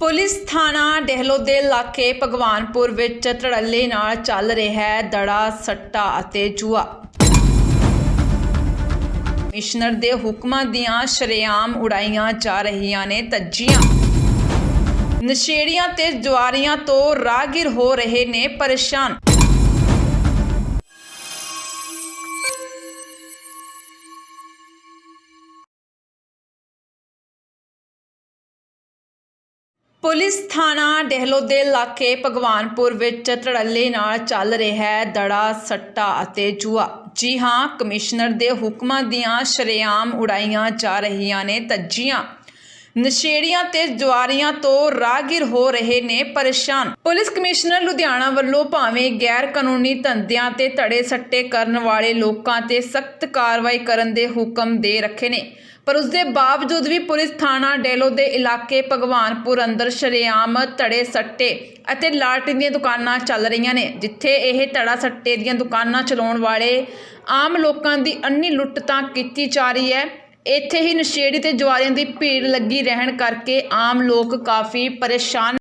Police ਥਾਣਾ ਡਹਿਲੋ ਦੇ ਇਲਾਕੇ ਭਗਵਾਨਪੁਰ ਵਿੱਚ ਧੜੱਲੇ ਨਾਲ ਚੱਲ ਰਿਹਾ ਹੈ ਦੜਾ, ਸੱਟਾ ਅਤੇ ਜੂਆ। ਕਮਿਸ਼ਨਰ ਦੇ ਹੁਕਮਾਂ ਦੀਆਂ ਸ਼ਰੇਆਮ ਉਡਾਈਆਂ ਜਾ ਰਹੀਆਂ ਨੇ ਧੱਜੀਆਂ। ਨਸ਼ੇੜੀਆਂ ਤੇ ਜਵਾਰੀਆਂ ਤੋਂ ਰਾਹਗੀਰ ਹੋ ਰਹੇ ਨੇ ਪਰੇਸ਼ਾਨ। ਪੁਲਿਸ ਥਾਣਾ ਡਹਿਲੋ ਦੇ ਇਲਾਕੇ ਭਗਵਾਨਪੁਰ ਵਿੱਚ ਧੜੱਲੇ ਨਾਲ ਚੱਲ ਰਿਹਾ ਹੈ ਦੜਾ, ਸੱਟਾ ਅਤੇ ਜੂਆ। ਜੀ ਹਾਂ, ਕਮਿਸ਼ਨਰ ਦੇ ਹੁਕਮਾਂ ਦੀਆਂ ਸ਼ਰੇਆਮ ਉਡਾਈਆਂ ਜਾ ਰਹੀਆਂ ਨੇ ਤੱਜੀਆਂ। ਨਸ਼ੇੜੀਆਂ ਤੇ ਜਵਾਰੀਆਂ ਤੋਂ ਰਾਹਗੀਰ ਹੋ ਰਹੇ ਨੇ ਪਰੇਸ਼ਾਨ। ਪੁਲਿਸ ਕਮਿਸ਼ਨਰ ਲੁਧਿਆਣਾ ਵੱਲੋਂ ਭਾਵੇਂ ਗੈਰ ਕਾਨੂੰਨੀ ਧੰਦਿਆਂ ਤੇ ਧੜੇ ਸੱਟੇ ਕਰਨ ਵਾਲੇ ਲੋਕਾਂ ਤੇ ਸਖਤ ਕਾਰਵਾਈ ਕਰਨ ਦੇ ਹੁਕਮ ਦੇ ਰੱਖੇ ਨੇ, ਪਰ ਉਸ ਦੇ ਬਾਵਜੂਦ ਵੀ ਪੁਲਿਸ ਥਾਣਾ ਡੇਲੋ ਦੇ ਇਲਾਕੇ ਭਗਵਾਨਪੁਰ ਅੰਦਰ ਸ਼ਰੇਆਮ ਧੜੇ ਸੱਟੇ ਅਤੇ ਲਾਟਰੀ ਦੀਆਂ ਦੁਕਾਨਾਂ ਚੱਲ ਰਹੀਆਂ ਨੇ, ਜਿੱਥੇ ਇਹ ਧੜਾ ਸੱਟੇ ਦੀਆਂ ਦੁਕਾਨਾਂ ਚਲਾਉਣ ਵਾਲੇ ਆਮ ਲੋਕਾਂ ਦੀ ਅੰਨੀ ਲੁੱਟ ਤਾਂ ਕੀਤੀ ਜਾ ਰਹੀ ਹੈ। ਇੱਥੇ ਹੀ ਨਸ਼ੇੜੀ ਤੇ ਜਵਾਰੀਆਂ ਦੀ ਭੀੜ ਲੱਗੀ ਰਹਿਣ ਕਰਕੇ ਆਮ ਲੋਕ ਕਾਫੀ ਪਰੇਸ਼ਾਨ